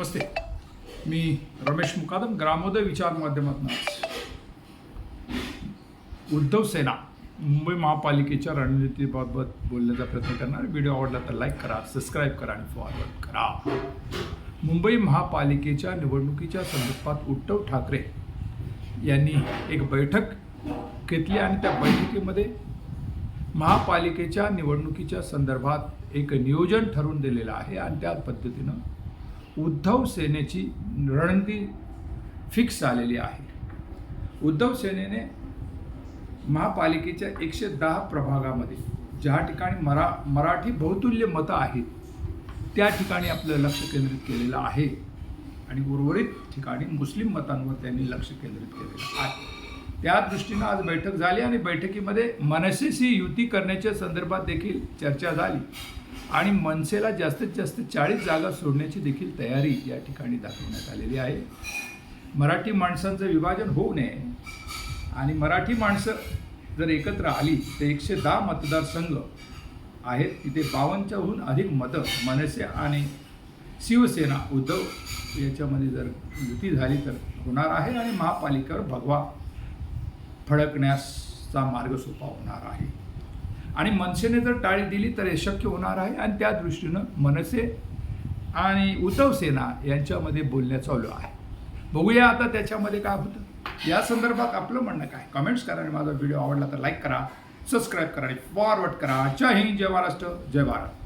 नमस्ते. मी रमेश मुकादम ग्रामोदय विचार माध्यमातून उद्धव सेना मुंबई महापालिकेच्या रणनीतीबाबत बोलण्याचा प्रयत्न करणार. व्हिडिओ आवडला तर लाईक करा सबस्क्राईब करा आणि फॉरवर्ड करा. मुंबई महापालिकेच्या निवडणुकीच्या संदर्भात उद्धव ठाकरे यांनी एक बैठक घेतली आणि त्या बैठकीमध्ये महापालिकेच्या निवडणुकीच्या संदर्भात एक नियोजन ठरवून दिलेलं आहे आणि त्या पद्धतीनं उद्धव सेनेची रणनीती फिक्स झालेली आहे. उद्धव सेनेने महापालिकेच्या एकशे दहा प्रभागामध्ये ज्या ठिकाणी मरा मराठी बहुतुल्य मतं आहेत त्या ठिकाणी आपलं लक्ष केंद्रित केलेलं आहे. आणि उर्वरित ठिकाणी मुस्लिम मतांवर त्यांनी लक्ष केंद्रित केलेलं आहे. त्या दृष्टीनं आज बैठक झाली आणि बैठकीमध्ये मनसेशी युती करण्याच्या संदर्भात देखील चर्चा झाली. आणि मनसेला जास्तीत जास्त चाळीस जागा सोडण्याची देखील तयारी या ठिकाणी दाखवण्यात आलेली आहे. मराठी माणसांचं विभाजन होऊ नये आणि मराठी माणसं जर एकत्र आली तर एकशे दहा मतदारसंघ आहेत. तिथे बावन्नच्याहून अधिक मतं मनसे आणि शिवसेना उद्धव याच्यामध्ये जर युती झाली तर होणार आहे आणि महापालिकेवर भगवा फडकण्याचा मार्ग सोपा होणार आहे. आणि मनसेने जर टाळी दिली तर हे शक्य होणार आहे. आणि त्या दृष्टीनं मनसे आणि उद्धव सेना यांच्यामध्ये बोलणं चालू आहे. बघूया आता त्याच्यामध्ये काय होतं. या संदर्भात आपलं म्हणणं काय? कमेंट्स करा आणि माझा व्हिडिओ आवडला तर लाईक करा सबस्क्राईब करा आणि फॉरवर्ड करा. जय हिंद जय महाराष्ट्र जय भारत.